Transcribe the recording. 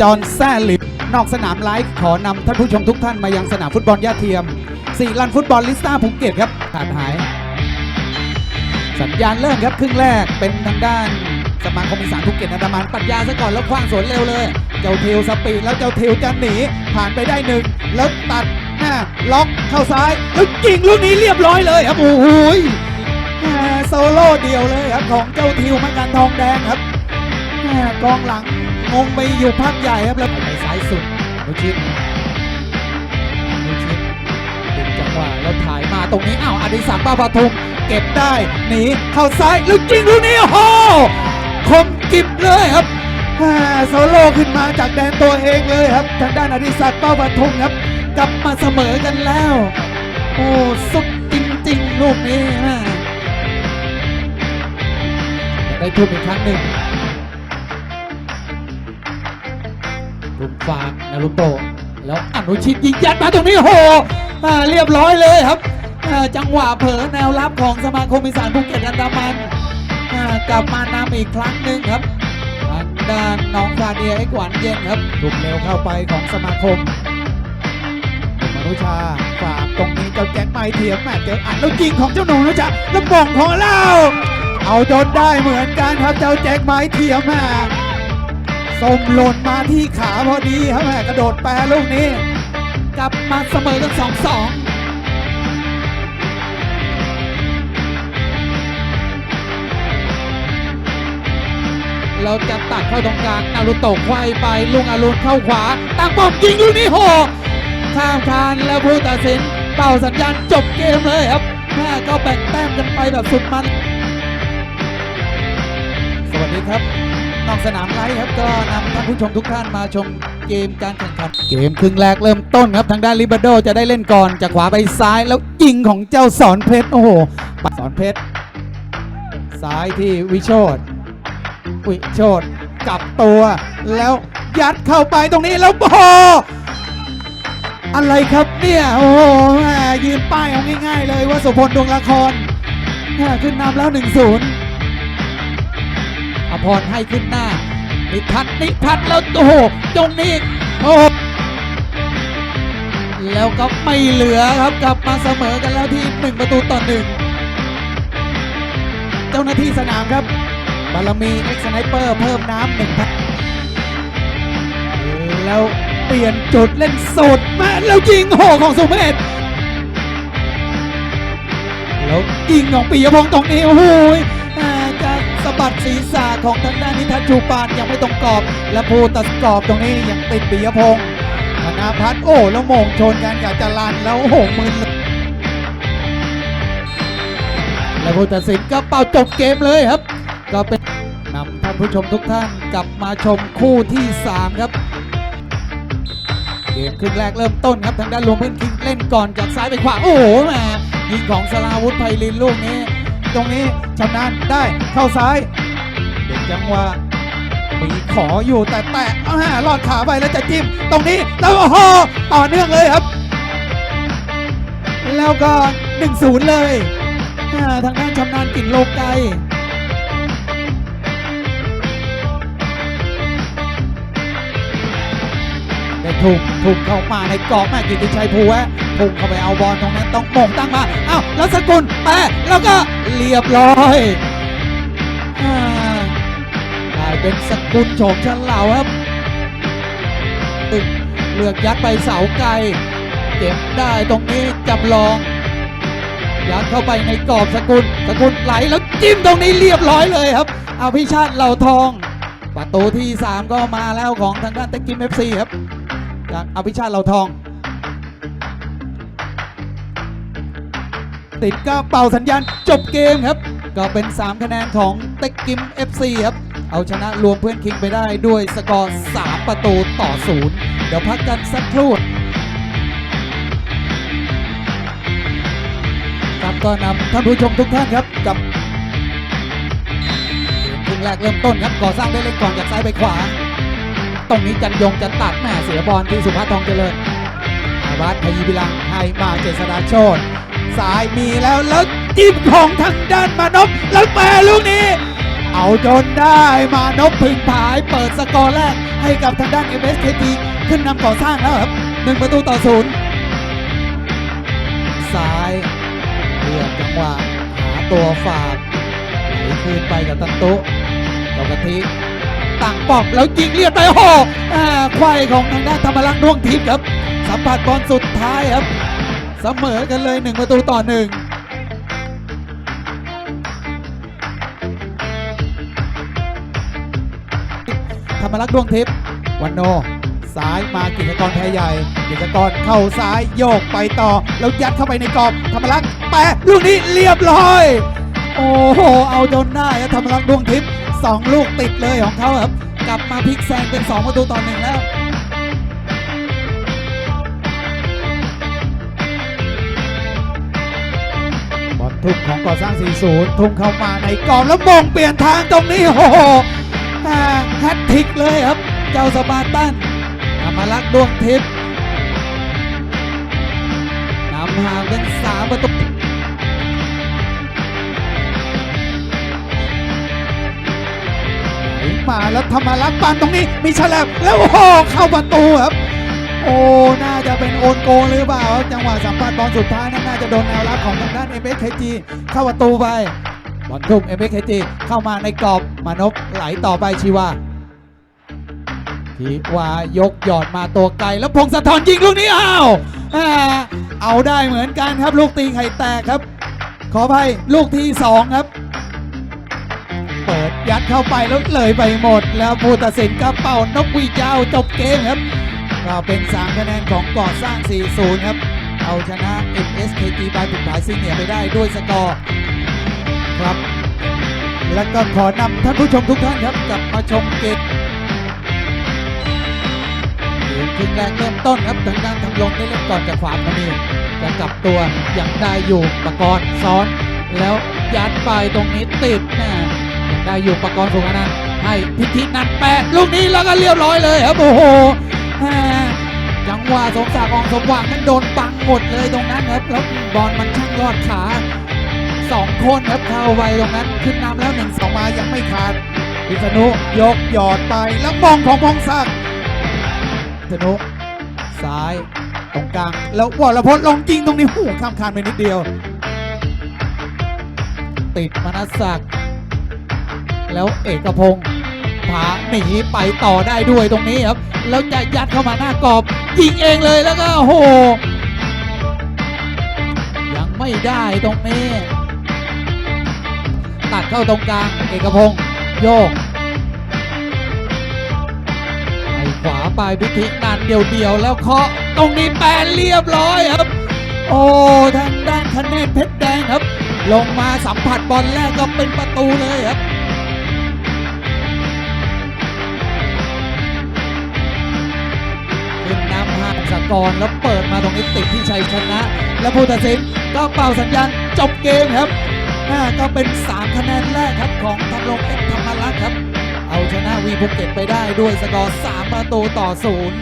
จรแซ่หลิบนอกสนามไลฟ์ขอนำท่านผู้ชมทุกท่านมายังสนามฟุตบอลย่าเทียมสี่ลันฟุตบอลลิสตาภูเก็ตครับขาดหาย สัญญาณเริ่มครับครึ่งแรกเป็นทางด้านสมาคมอีสานภูเก็ตอันดามันปัญญาซะก่อนแล้วคว้างสวนเร็วเลย เจ้าเทวสปีดแล้วเจ้าเทวจะหนีผ่านไปได้หนึ่งแล้วตัดหน้าล็อกเข้าซ้ายแล้วยิงลูกนี้เรียบร้อยเลยครับโอ้โหโซโล่เดียวเลยครับของเจ้าทิวมังกันทองแดงครับ แม่กองหลังงงไปอยู่พักใหญ่ครับแล้วไปซ้ายสุดอนุชิตอนุชิตดึงจังหวะแล้วถ่ายมาตรงนี้อ้าวอดิศักดิ์ป้าปทุมเก็บได้หนีเข้าซ้ายแล้วยิงลูกนี้โอ้โหคมกิบเลยครับแหม่โซโล่ขึ้นมาจากแดนตัวเองเลยครับทางด้านอดิศักดิ์ป้าปทุมครับกลับมาเสมอกันแล้ว โอ้สุดจริงๆลูกนี้แม่ได้ทุ่มอีกครั้งหนึ่ง ทุ่มฟางนารุโตะแล้วอนุชิตยิงยัดมาตรงนี้โอ้โหเรียบร้อยเลยครับ จังหวะเผลอแนวรับของสมาคมอีสานภูเก็ตอันดามันกลับมานำอีกครั้งหนึ่งครับทางด้านน้องฟาเดียไอ้กวนเย็นครับถูกเร็วเข้าไปของสมาคมมนุชาฝากตรงนี้เจ้าแจ็คไม่เทียมแม่เจออัดแล้วยิงของเจ้าหนูนะจ๊ะแล้วบ่งของเราเอาจนได้เหมือนกันครับเจ้าแจ็คไม้เทียมแม่ ส้มหล่นมาที่ขาพอดีครับแม่กระโดดแปรลูกนี้ กลับมาเสมอกันสองสองเราจะตัดเข้าตรงกลางนารุโตะไขว้ไปลุงอรุณเข้าขวาตั้งป้อมยิงลูกนี้โหข้ามคานแล้วผู้ตัดสินเป่าสัญญาณจบเกมเลยครับแม่ก็แบ่งแต้มกันไปแบบสุดมัน สวัสดีครับ นอกสนามไลฟ์ครับก็นำท่านผู้ชมทุกท่านมาชมเกมการแข่งขันเกมครึ่งแรกเริ่มต้นครับทางด้านลิเบโดจะได้เล่นก่อนจากขวาไปซ้ายแล้วยิงของเจ้าสอนเพชรโอ้โหสอนเพชรซ้ายที่วิโชดวิโชดกลับตัวแล้วยัดเข้าไปตรงนี้แล้วโอ้โหอะไรครับเนี่ยโอ้โหยืนป้ายเอาง่ายๆเลยว่าสุพลดวงละครขึ้นนำแล้ว1-0 อภรให้ขึ้นหน้า นิทัศน์นิทัศน์แล้วโอ้โหตรงนี้โอ้แล้วก็ไม่เหลือครับกลับมาเสมอกันแล้วที่1ประตูต่อหนึ่งเจ้าหน้าที่สนามครับบารมีเอ็กซ์ไนเปอร์เพิ่มน้ำหนึ่งพันแล้วเปลี่ยนจุดเล่นสดมาแล้วยิงโหของสุเมธแล้วยิงของปิยพงษ์ตรงนี้โอ้โห สะบัดศีรษะของทางด้านนิทัศน์ชูปานยังไม่ตรงกรอบ และผู้ตัดกรอบตรงนี้ยังติดปิยพงษ์ธนาพัฒน์โอ้แล้วโมงชนกันกับจรันแล้วโอ้โหมึนและผู้ตัดสินก็เป่าจบเกมเลยครับ ก็เป็นนำท่านผู้ชมทุกท่านกลับมาชมคู่ที่ 3 ครับเกมครึ่งแรกเริ่มต้นครับทางด้านรวมเพื่อนคิงเล่นก่อนจากซ้ายไปขวาโอ้โหแหมยิงของสลาวุธไพลินลูกนี้ ตรงนี้ชำนาญได้เข้าซ้ายเด็กจังหวะมีขออยู่แต่แตะอ้าหลอดขาไปแล้วจะจิ้มตรงนี้แล้วโอ้โหต่อเนื่องเลยครับ แล้วก็1-0เลยอ่าทางด้านชำนาญกิ่งโลไกล ด้ทุ่มทุ่มเข้ามาในกรอบแม่กิติชัยภูแวะทุ่มเข้าไปเอาบอลตรงนั้นต้องโมงตั้งมาเอ้าแล้วสกุลแปะแล้วก็เรียบร้อยอ่ากลายเป็นสกุลโฉมฉลาครับเลือกยัดไปเสาไกลเก็บได้ตรงนี้จำลองยัดเข้าไปในกรอบสกุลสกุลไหลแล้วจิ้มตรงนี้เรียบร้อยเลยครับเอาพิชาติเหล่าทองประตูที่ 3 ก็มาแล้วของทางด้านเต็กกิมเอฟซีครับ จากอภิชาติเหล่าทอง ติดก็เป่าสัญญาณจบเกมครับ ก็เป็น 3 คะแนนของเต็กกิม FC ครับ เอาชนะรวมเพื่อนคิงไปได้ด้วยสกอร์ 3 ประตูต่อ 0 เดี๋ยวพักกันสักครู่ครับก็นำท่านผู้ชมทุกท่านครับกับครึ่งแรกเริ่มต้นครับก่อสร้างได้เล่นก่อนจากซ้ายไปขวา ตรงนี้จันยงจะตัดแม่เสียบอลที่สุภาพทองเจริญอาวัตพยีพิลังให้มาเจษดาโชตสายมีแล้วแล้วจิ้มของทางด้านมานพแล้วแปรลูกนี้ เอาจนได้มานพพึงผายเปิดสกอร์แรกให้กับทางด้าน MSKT ขึ้นนำก่อสร้างแล้วครับหนึ่งประตูต่อศูนย์ซ้ายเลือกจังหวะหาตัวฝากไหลคืนไปกับตันตุเจ้ากะทิ ตั้งปอมแล้วยิงเรียบไปโอ้โหอ่าควายของทางด้านธรรมรักษ์ดวงทิพย์ครับ สัมผัสบอลสุดท้ายครับ เสมอกันเลยหนึ่งประตูต่อหนึ่งธรรมรักษ์ดวงทิพย์วันโนซ้ายมากิจกรไทยใหญ่กิจกรเข้าซ้ายโยกไปต่อ แล้วยัดเข้าไปในกรอบธรรมรักษ์แปะลูกนี้เรียบร้อย โอ้โห เอาจนได้ครับธรรมรักดวงทิพย์สองลูกติดเลยของเขาครับกลับมาพลิกแซงเป็นสองประตูต่อหนึ่งแล้วบอลทุ่มของก่อสร้าง 40 ทุ่มเข้ามาในกรอบแล้วมงเปลี่ยนทางตรงนี้โอ้โหแฮตทิกเลยครับ เจ้าสปาร์ตันธรรมรักษ์ดวงทิพย์นำห่างเป็นสามประตู มาแล้วธรรมรักษ์ปันตรงนี้มีฉลับแล้วโอ้โหเข้าประตูครับ โอ้น่าจะเป็นโอนโกหรือเปล่าจังหวะสัมผัสบอลสุดท้ายนั้นน่าจะโดนแนวรับของทางด้าน m s k g เข้าประตูไปบอลทุ่ม m s k g เข้ามาในกรอบมานพไหลต่อไปชีวาชีวายกหยอดมาตัวไกลแล้วพงศธรยิงลูกนี้อ้าวอ่าเอาได้เหมือนกันครับลูกตีไข่แตกครับ ขออภัยลูกที่สองครับ เปิดยัดเข้าไปแล้วเลยไปหมด แล้วผู้ตัดสินก็เป่านกวีดยาจบเกมครับก็เป็น3คะแนนของก่อสร้าง 40 ครับ เอาชนะ MSKG บายผุนผายซีเนียไปได้ด้วยสกอร์ครับ แล้วก็ขอนำท่านผู้ชมทุกท่านครับกลับมาชมเกมเกมคึ่งแรกเริ่มต้นครับทางด้านทางลงได้เล่นก่อนจากขวามานี่จะกลับตัวยังได้อยู่ประกรณ์ซ้อน แล้วยัดไปตรงนี้ติดนะ ได้อยู่ปกรณ์สุขนันให้พิธีนันแปะลูกนี้แล้วก็เรียบร้อยเลยครับโอ้โหจังหวะสมศักดิ์องสมหวังนั้นโดนปังหมดเลยตรงนั้นครับแล้วบอลมันช่างยอดขาสองคนครับเข้าไปตรงนั้นขึ้นนำแล้วหนึ่งสองมายังไม่ขาดพิษณุยกหยอดไปแล้วมองของพงศักดิ์พิษณุซ้ายตรงกลางแล้ววรพจน์ลงจริงตรงนี้หูข้ามคานไปนิดเดียว ติดมนัสศักดิ์ แล้วเอกพงศ์ผาหนีไปต่อได้ด้วยตรงนี้ครับ แล้วจะยัดเข้ามาหน้ากรอบ ยิงเองเลยแล้วก็โอ้โหยังไม่ได้ตรงนี้ ตัดเข้าตรงกลาง เอกพงศ์โยกไปขวาไปพิธีนันเดียวๆ แล้วเคาะตรงนี้แปนเรียบร้อยครับ โอ้ทางด้านคะแนนเพชรแดงครับ ลงมาสัมผัสบอลแรกก็เป็นประตูเลยครับ สกอร์แล้วเปิดมาตรงนี้ติดที่ชัยชนะ และผู้ตัดสินก็เป่าสัญญาณจบเกมครับอ่าก็เป็น 3 คะแนนแรกครับของทำลงเอ็กธรรมรักษ์ครับ เอาชนะวีภูเก็ตไปได้ด้วยสกอร์ 3 ประตูต่อศูนย์